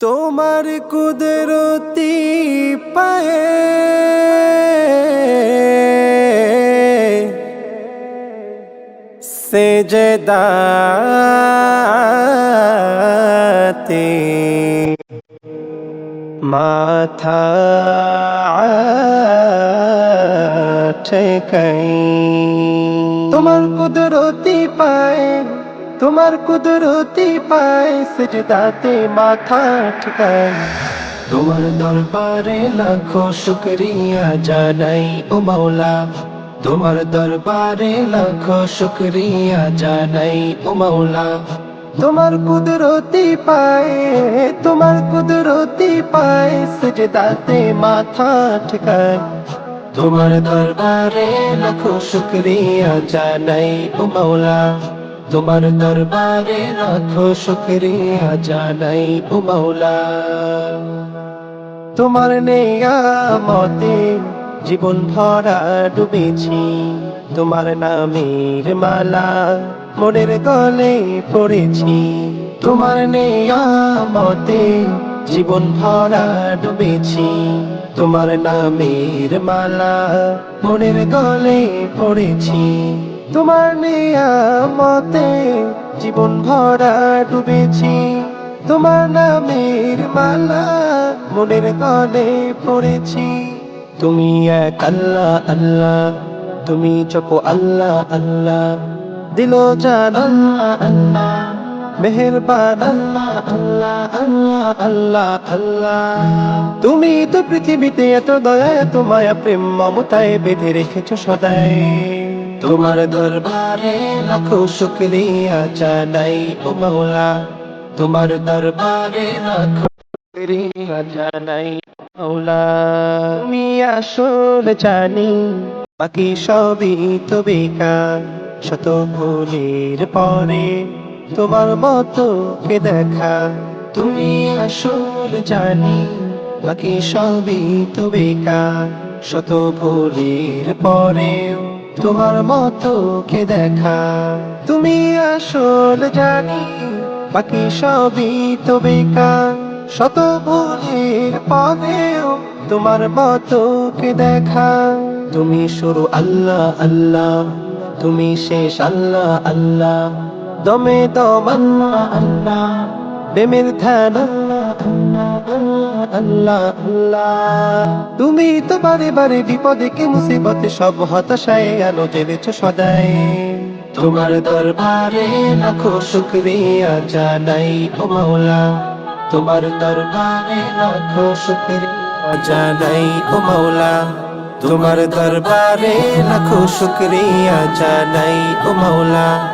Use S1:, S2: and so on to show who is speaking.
S1: তোমার কুদরতি পায়ে সেজদাতে মাথা ঠেকাই তোমার কুদরতি পায় তোমার কুদরতি পায় সেজদাতে মাথা ঠেকাই। তোমার দরবারে লাখো শুকরিয়া জানাই ও মাওলা। তোমার দরবারে লাখো শুকরিয়া জানাই ও মাওলা। তোমার কুদরতি পায়, তোমার কুদরতি পায় সেজদাতে মাথা ঠেকাই। তোমার দরবারে লাখো শুকরিয়া জানাই ও মাওলা। তোমার দরবারে লাখো শুকরিয়া জানাই ও মাওলা। তোমার নেয়ামতে জীবন ভরা ডুবেছি, তোমার নামের মালা মনের গলে পড়েছি। তোমার নেয়ামতে জীবন ভরা ডুবেছি, তোমার নামের মালা মনের গলে পড়েছি। তোমার নিয়ামতে জীবন ভরা ডুবেছি। তোমার নামের মালা মনের গলে পড়েছি। তুমি এক আল্লাহ আল্লাহ। তুমি চপ আল্লাহ আল্লাহ। দিল জান আল্লাহ আল্লাহ। মেহেরবান আল্লাহ আল্লাহ আল্লাহ আল্লাহ আল্লাহ। তুমি তো পৃথিবীতে এত দয়া তোমায় মায়া, প্রেম, মমতায় বেঁধে রেখেছো সদাই। তোমার দরবারে লাখো শুকরিয়া জানাই ও মাওলা। তোমার দরবারে লাখো শুকরিয়া জানাই মাওলা। তুমি আসল জানি, বাকি সবই তো বেকার। শত ভুলের পরে তোমার মতো কে দেখা। তুমি আসল জানি, বাকি সবই তো বেকার। শত ভুলের পরেও তোমার মতো কে দেখা? তুমি আসল জানি, বাকি সবই তো বেকার। শত ভুলের পরেও তোমার মতো কে দেখা? তুমি শুরু আল্লাহ আল্লাহ। তুমি শেষ, আল্লাহ আল্লাহ। দমে দম, আল্লাহ আল্লাহ। প্রেমের ধ্যান তুমি তো বারে বারে বিপদে কি মুসিবতে সব হতাশায় আলো জেলেছ সদাই। তোমার দরবারে লাখো শুকরিয়া জানাই ও মাওলা। তোমার দরবারে লাখো শুকরিয়া জানাই ও মাওলা। তোমার দরবারে লাখো শুকরিয়া জানাই ও মাওলা।